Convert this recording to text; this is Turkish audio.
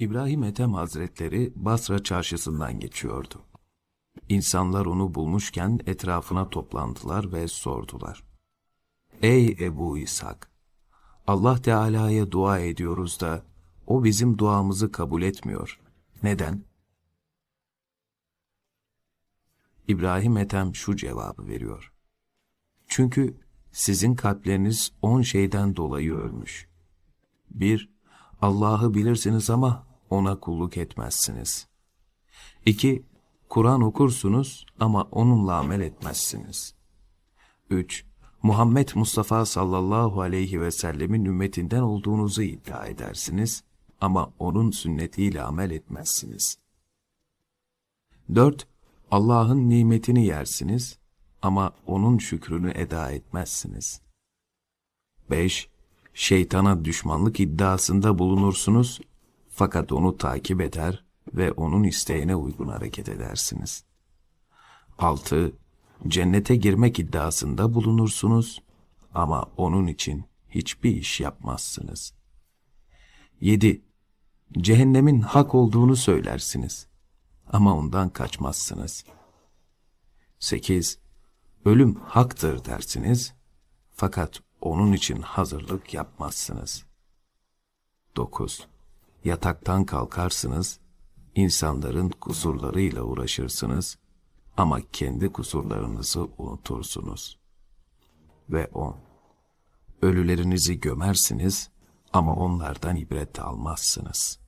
İbrahim Ethem Hazretleri Basra çarşısından geçiyordu. İnsanlar onu bulmuşken etrafına toplandılar ve sordular. Ey Ebu İshak! Allah Teala'ya dua ediyoruz da o bizim duamızı kabul etmiyor. Neden? İbrahim Ethem şu cevabı veriyor. Çünkü sizin kalpleriniz on şeyden dolayı ölmüş. Bir, Allah'ı bilirsiniz ama ona kulluk etmezsiniz. İki, Kur'an okursunuz ama onunla amel etmezsiniz. Üç, Muhammed Mustafa sallallahu aleyhi ve sellemin ümmetinden olduğunuzu iddia edersiniz ama onun sünnetiyle amel etmezsiniz. 4. Allah'ın nimetini yersiniz ama onun şükrünü eda etmezsiniz. 5. Şeytana düşmanlık iddiasında bulunursunuz fakat onu takip eder ve onun isteğine uygun hareket edersiniz. 6. Cennete girmek iddiasında bulunursunuz ama onun için hiçbir iş yapmazsınız. 7. Cehennemin hak olduğunu söylersiniz ama ondan kaçmazsınız. 8. Ölüm haktır dersiniz fakat onun için hazırlık yapmazsınız. 9. Yataktan kalkarsınız, insanların kusurlarıyla uğraşırsınız ama kendi kusurlarınızı unutursunuz. Ve 10. Ölülerinizi gömersiniz ama onlardan ibret almazsınız.